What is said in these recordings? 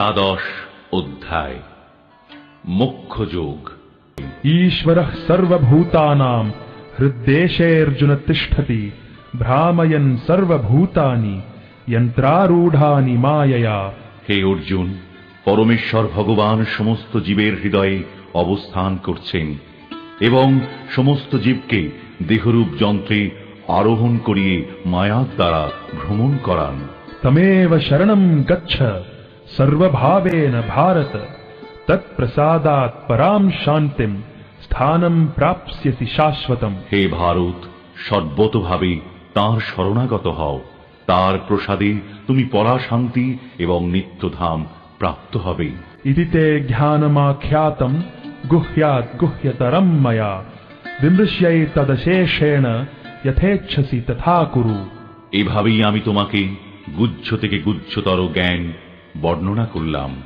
দ্বাদশ অধ্যায়। মুখ্য যোগ ঈশ্বর সর্বভূতানাম হৃদেশে অর্জুন তিষ্ঠতি ভ্রাময়ন সর্বভূতানি যন্ত্রারূঢ়ানি মায়য়া। হে অর্জুন পরমেশ্বর ভগবান সমস্ত জীবের হৃদয়ে অবস্থান করছেন এবং সমস্ত জীবকে দেহরূপ যন্ত্রে আরোহণ করিয়ে মায়ার দ্বারা ভ্রমণ করান। তমেব শরণম গচ্ছ। सर्वभावेन भारत तत्प्रसादात् परां शान्तिं स्थानं प्राप्स्यसि शाश्वतम् হে ভারত সর্বতভাবে তাঁর শরণাগত হও তার প্রসাদে তুমি পরাশান্তি এবং নিত্যধাম প্রাপ্ত হবে इति ते ज्ञानमाख्यातम् गुह्यात् गुह्यतरं मया विमृश्यैतदशेषेण यथेच्छसि तथा कुरु এভাবেই আমি তোমাকে গুচ্ছ থেকে গুচ্ছতর জ্ঞান বর্ণনা করলাম।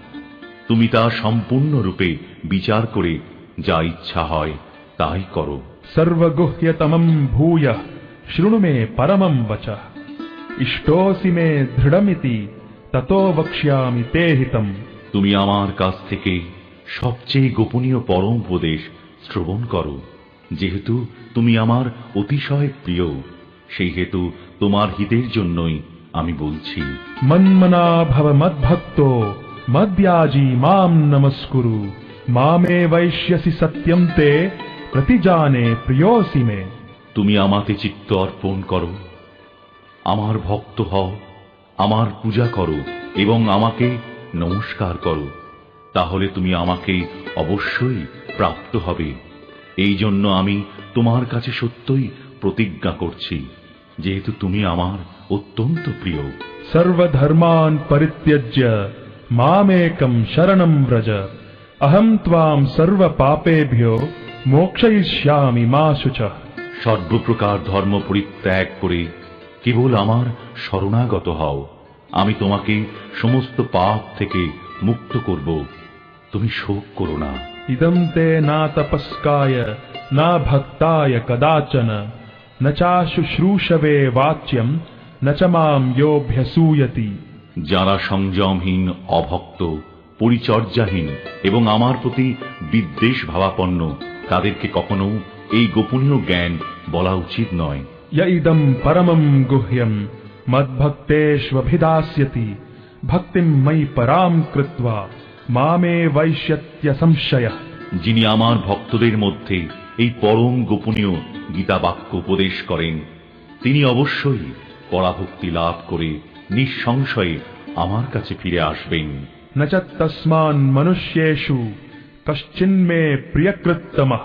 তুমি তা সম্পূর্ণরূপে বিচার করে যা ইচ্ছা হয় তাই করো। সর্বগুহ্যতম ভূয় শৃণু মে পরমম বচ। ইষ্টসি মে দৃঢ়মিতি তত বক্ষ্যামি তে হিতম তুমি আমার কাছ থেকে সবচেয়ে গোপনীয় পরম উপদেশ শ্রবণ করো। যেহেতু তুমি আমার অতিশয় প্রিয় সেই হেতু তোমার হিতের জন্যই আমি বলছি। মন্মনা ভব মদ্ভক্ত মদ্যাজি মাম নমস্কুরু মামে বৈশ্যসি সত্যম তে প্রতিজানে প্রিয়সি মে তুমি আমাকে চিত্ত অর্পণ করো। আমার ভক্ত হও, আমার পূজা করো, এবং আমাকে নমস্কার করো। তাহলে তুমি আমাকে অবশ্যই প্রাপ্ত হবে। এই জন্য আমি তোমার কাছে সত্যই প্রতিজ্ঞা করছি। যেহেতু তুমি আমার অত্যন্ত প্রিয়। সর্বধর্মান পরিত্যজ্য মামেকম শরণম ব্রজ। অহম ত্বাম সর্বপাপেভ্যো মোক্ষয়িষ্যামি মা শুচ। সর্বপ্রকার ধর্ম পরিত্যাগ করে কেবল আমার শরণাগত হও। আমি তোমাকে সমস্ত পাপ থেকে মুক্ত করব। তুমি শোক করো না। ইদম তে না তপস্কায় না ভক্তায় কদাচন। न চাশুশ্রূষবে বাচ্যম ন চ মাম যোভ্যসূয়তি যারা সংযমহীন অভক্ত পরিচর্যাহীন এবং আমার প্রতি বিদ্বেষ ভাবাপন্ন তাদেরকে কখনো এই গোপনীয় জ্ঞান বলা উচিত নয়। ইদম পরমম গুহ্যম মদ্ভক্তেষ্ভিদাস্যতি ভক্তি মৈ পরাম কৃত্বা মামে বৈশ্যত্য সংশয়। যিনি আমার ভক্তদের মধ্যে এই পরম গোপনীয় গীতাবাক্য উপদেশ করেন তিনি অবশ্যই পরাভক্তি লাভ করে নিঃসংশয়ে আমার কাছে ফিরে আসবেন। নচত মনুষ্যেশু মনুষ্যেষু কশ্চিন্মে প্রিয়কৃত্তম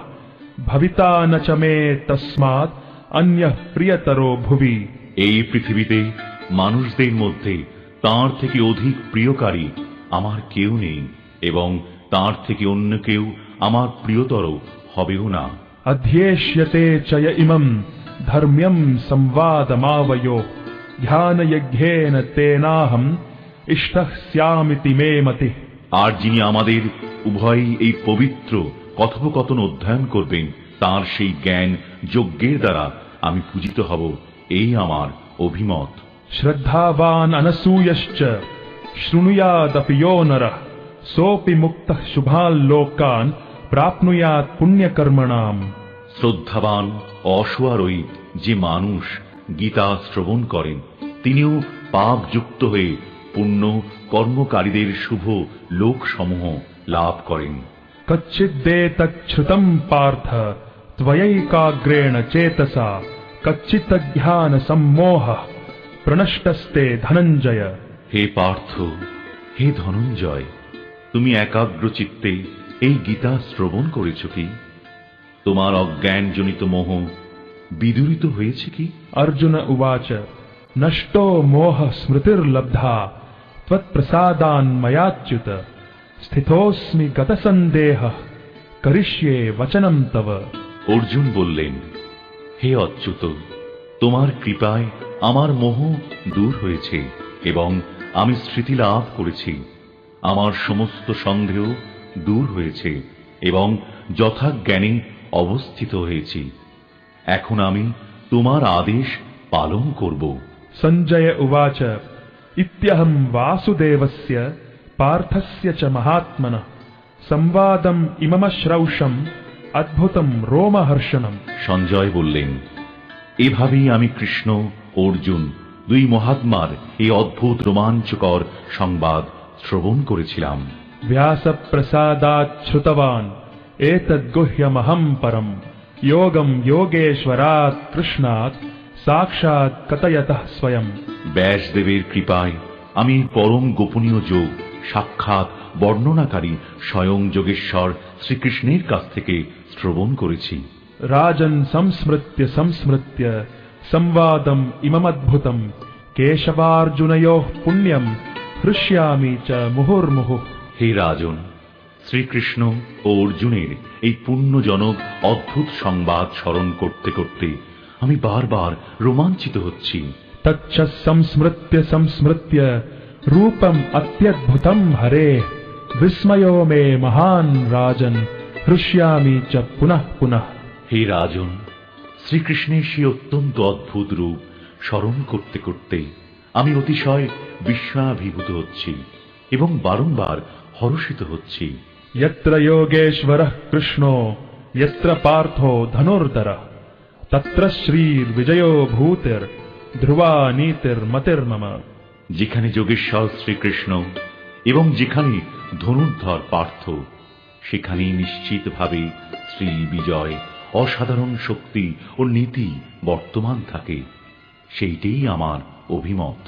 ভবিতা নচ মে তসমাৎ অন্য প্রিয়তর ভুবি। এই পৃথিবীতে মানুষদের মধ্যে তার থেকে অধিক প্রিয়কারী আমার কেউ নেই এবং তার থেকে অন্য কেউ আমার প্রিয়তর হবেও না। অধ্যেষ্যতে চয় ইমম ধর্ম্যম সংবাদমাবয় ধ্যানযজ্ঞেন তেনাহম ইষ্ট স্যামিতি মে মতি। আর যিনি আমাদের উভয়ই এই পবিত্র কথোপকথন অধ্যয়ন করবেন তার সেই জ্ঞান যজ্ঞের দ্বারা আমি পূজিত হব এই আমার অভিমত। শ্রদ্ধাবান অনসূয়শ্চ শৃণুয়াদপি নরঃ। সোপি মুক্ত শুভান লোকান প্রাপনুয়াত পুণ্যকর্মণাম। শ্রদ্ধাবান অসুয়ারই যে মানুষ গীতা শ্রবণ করেন তিনিও পাপযুক্ত হয়ে পুণ্য কর্মকারীদের শুভ লোকসমূহ লাভ করেন। কচ্চিদ্দে তচ্ছুতম পার্থ ত্বয়ৈকাগ্রেণ চেতসা কচ্চিতজ্ঞান সম্মোহ প্রনষ্টস্তে ধনঞ্জয়। হে পার্থ হে ধনঞ্জয় তুমি একাগ্র চিত্তে এই গীতা শ্রবণ করেছ কি? তোমার অজ্ঞানজনিত মোহ বিদুরিত হয়েছে কি? অর্জুন উবাচ নষ্ট মোহ স্মৃতির লব্ধা ত্বৎপ্রসাদান স্থিতস্মি গত সন্দেহ করিষ্যে বচনম তব অর্জুন বললেন হে অচ্যুত তোমার কৃপায় আমার মোহ দূর হয়েছে এবং আমি স্মৃতি লাভ করেছি। আমার সমস্ত সন্দেহ দূর হয়েছে এবং যথাজ্ঞানে অবস্থিত হয়েছি। এখন আমি তোমার আদেশ পালন করব। সঞ্জয় উবাচ ইত্যহম বাসুদেবস্য পার্থস্য চ মহাত্মন সংবাদম ইমমশ্রৌষম অদ্ভুতম রোমহর্ষণম। সঞ্জয় বললেন এভাবেই আমি কৃষ্ণ অর্জুন দুই মহাত্মার এই অদ্ভুত রোমাঞ্চকর সংবাদ শ্রবণ করেছিলাম। व्यासप्रसादात् श्रुतवान् एतद्गुह्यमहम् परम् योगम् योगेश्वरात् कृष्णात् साक्षात् कथयतः स्वयम् ব্যাসদেবের কৃপায় আমি পরম গোপনীয় যোগ সাক্ষাৎ বর্ণনাকারী স্বয়ং যোগেশ্বর শ্রীকৃষ্ণের কাছ থেকে শ্রবণ করেছি राजन् संस्मृत्य संस्मृत्य संवादम् इममद्भुतम् केशवार्जुनयोः पुण्यम् हृष्यामि च मुहुर्मुहुः হে রাজন শ্রীকৃষ্ণ ও অর্জুনের এই পুণ্যজনক অদ্ভুত সংবাদ স্মরণ করতে করতে আমি বারবার রোমাঞ্চিত হচ্ছি। তচ্ছ সংস্মৃত্য সংস্মৃত্য রূপম অত্যদ্ভুতম হরে বিস্ময় মে মহান রাজন হৃষ্যামি চ পুনঃ পুনঃ। হে রাজন শ্রীকৃষ্ণের সে অত্যন্ত অদ্ভুত রূপ স্মরণ করতে করতে আমি অতিশয় বিস্ময়াভিভূত হচ্ছি এবং বারংবার হর্ষিত হচ্ছি यत्र योगेश्वरः कृष्णो यत्र पार्थो धनुर्धरः तत्र श्रीर्विजयो भूतिर्ध्रुवा नीतिर्मतिर्मम যেখানে যোগেশ্বর শ্রীকৃষ্ণ এবং যেখানে ধনুর্ধর পার্থ সেখানেই নিশ্চিতভাবে শ্রী বিজয় অসাধারণ শক্তি ও নীতি বর্তমান থাকে সেইটাই আমার অভিমত